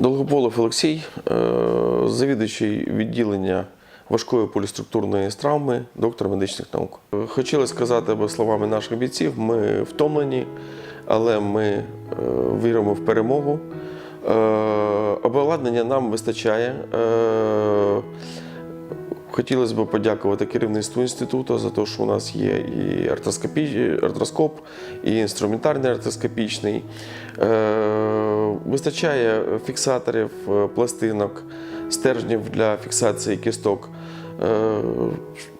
Долгополов Олексій, е, завідуючий відділення важкої поліструктурної травми, доктор медичних наук. Хотіли сказати би словами наших бійців, ми втомлені, але ми е, віримо в перемогу. Е, Обладнання нам вистачає. Хотілося б подякувати керівництву інституту за те, що у нас є і артроскоп, і інструментарний артроскопічний. Е, Вистачає фіксаторів, е, пластинок, стержнів для фіксації кісток. Е,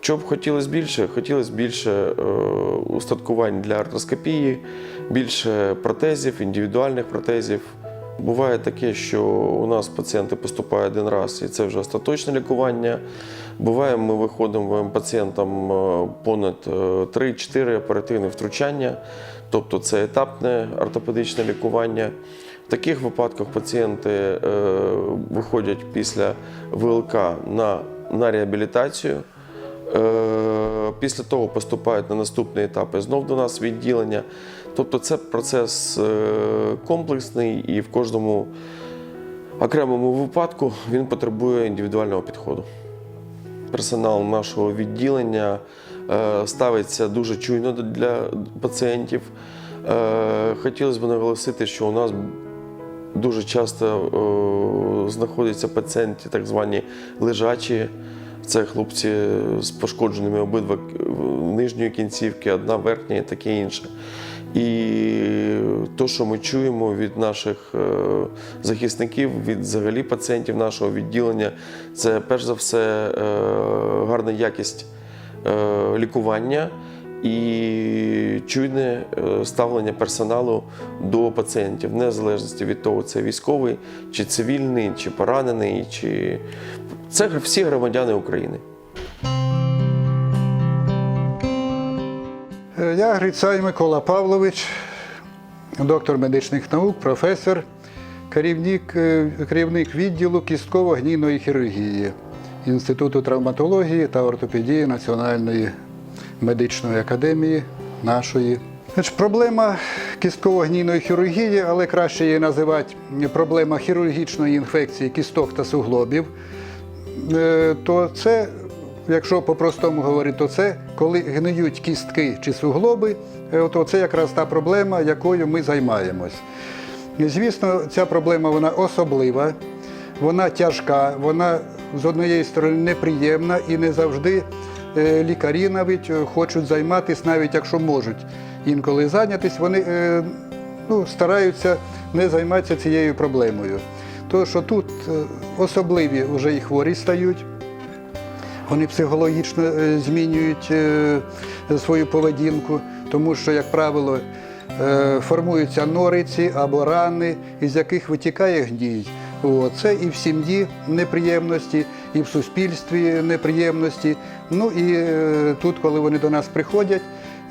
Що б хотілося більше? Хотілося більше устаткувань для артроскопії, більше протезів, індивідуальних протезів. Буває таке, що у нас пацієнти поступають один раз, і це вже остаточне лікування. Буває, ми виходимо пацієнтам е, понад е, 3-4 оперативні втручання, тобто це етапне ортопедичне лікування. В таких випадках пацієнти е, виходять після ВЛК на, на реабілітацію. Е, Після того поступають на наступний етап і знов до нас відділення. Тобто це процес е, комплексний і в кожному окремому випадку він потребує індивідуального підходу. Персонал нашого відділення е, ставиться дуже чуйно для пацієнтів. Е, Хотілося б наголосити, що у нас дуже часто е, знаходяться пацієнти, так звані лежачі. Це хлопці з пошкодженими обидва нижньої кінцівки, одна верхня і таке інше. І те, що ми чуємо від наших е, захисників, від взагалі пацієнтів нашого відділення, це перш за все е, гарна якість е, лікування і чуйне ставлення персоналу до пацієнтів, незалежності від того, це військовий, чи цивільний, чи поранений, чи це всі громадяни України. Я Грицай Микола Павлович, доктор медичних наук, професор, керівник, е, керівник відділу кістково-гнійної хірургії Інституту травматології та ортопедії Національної медичної академії нашої. Проблема кістково-гнійної хірургії, але краще її називати проблема хірургічної інфекції кісток та суглобів. Е, то це, якщо по-простому говорити, то це коли гниють кістки чи суглоби, е, то це якраз та проблема, якою ми займаємось. Звісно, ця проблема вона особлива, вона тяжка, вона з однієї сторони неприємна і не завжди е, лікарі навіть е, хочуть займатися, навіть якщо можуть інколи зайнятися, вони ну, стараються не займатися цією проблемою. Тому що тут особливі вже і хворі стають, вони психологічно е, змінюють е, свою поведінку, тому що, як правило, е, формуються нориці або рани, із яких витікає гній. Це і в сім'ї неприємності, і в суспільстві неприємності. Ну і тут, коли вони до нас приходять,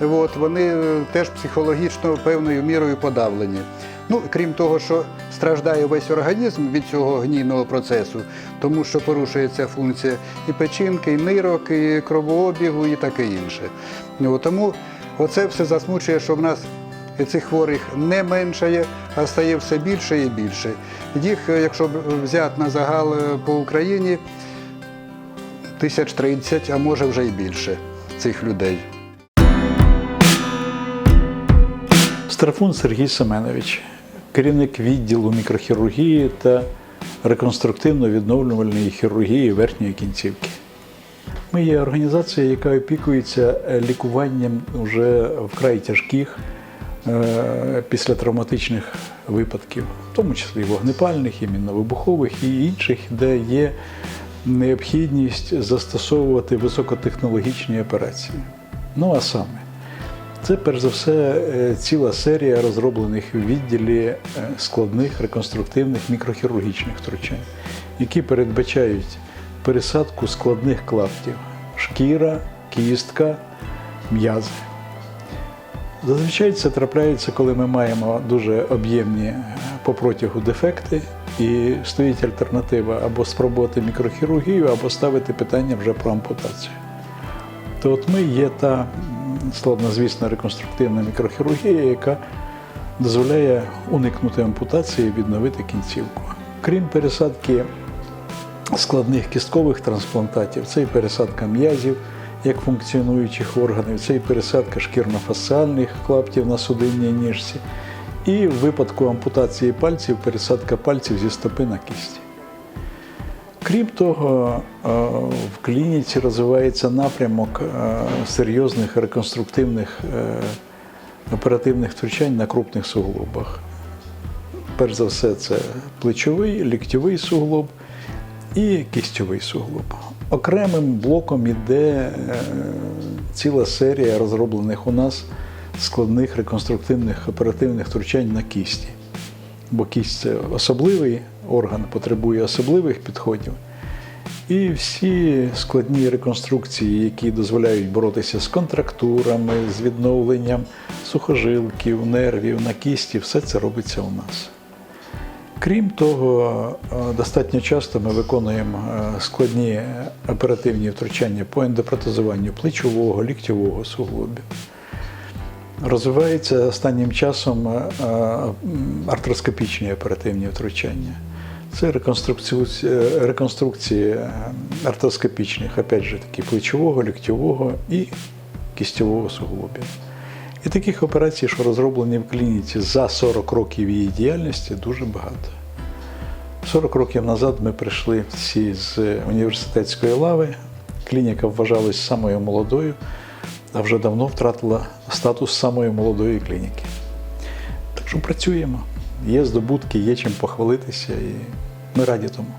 от, вони теж психологічно певною мірою подавлені. Ну, крім того, що страждає весь організм від цього гнійного процесу, тому що порушується функція і печінки, і нирок, і кровообігу, і таке інше. Ну, тому оце все засмучує, що в нас цих хворих не меншає, а стає все більше і більше. Їх, е, якщо взяти на загал е, по Україні, тисяч тридцять, а може вже й більше цих людей. Страфун Сергій Семенович, керівник відділу мікрохірургії та реконструктивно-відновлювальної хірургії верхньої кінцівки. Ми є організація, яка опікується е, лікуванням вже вкрай тяжких е, післятравматичних випадків, в тому числі вогнепальних, іменно-вибухових і інших, де є необхідність застосовувати високотехнологічні операції. Ну а саме, це перш за все е, ціла серія розроблених в відділі е, складних реконструктивних мікрохірургічних втручань, які передбачають пересадку складних клаптів шкіра, кістка, м'язи. Зазвичай це трапляється, коли ми маємо дуже об'ємні е, по протягу дефекти, і стоїть альтернатива або спробувати мікрохірургію, або ставити питання вже про ампутацію. То от ми є та м, складнозвісна реконструктивна мікрохірургія, яка дозволяє уникнути ампутації і відновити кінцівку. Крім пересадки складних кісткових трансплантатів, це і пересадка м'язів як функціонуючих органів, це і пересадка шкірно-фасціальних клаптів на судинній ніжці. І в випадку ампутації пальців пересадка пальців зі стопи на кісті. Крім того, е, в клініці розвивається напрямок е, серйозних реконструктивних е, оперативних втручань на крупних суглобах. Перш за все, це плечовий, ліктьовий суглоб і кістьовий суглоб. Окремим блоком іде е, ціла серія розроблених у нас складних реконструктивних оперативних втручань на кісті. Бо кість це особливий орган, потребує особливих підходів. І всі складні реконструкції, які дозволяють боротися з контрактурами, з відновленням сухожилків, нервів на кісті, все це робиться у нас. Крім того, е, достатньо часто ми виконуємо е, складні оперативні втручання по ендопротезуванню плечового, ліктьового суглобів. Розвиваються останнім часом е, е, артроскопічні оперативні втручання. Це е, реконструкції артроскопічних, опять же таки, плечового, ліктьового і кістьового суглобів. І таких операцій, що розроблені в клініці за 40 років її діяльності, дуже багато. 40 років назад ми прийшли всі з університетської лави. Клініка вважалась самою молодою, а вже давно втратила статус самої молодої клініки. Так що працюємо. Є здобутки, є чим похвалитися, і ми раді тому.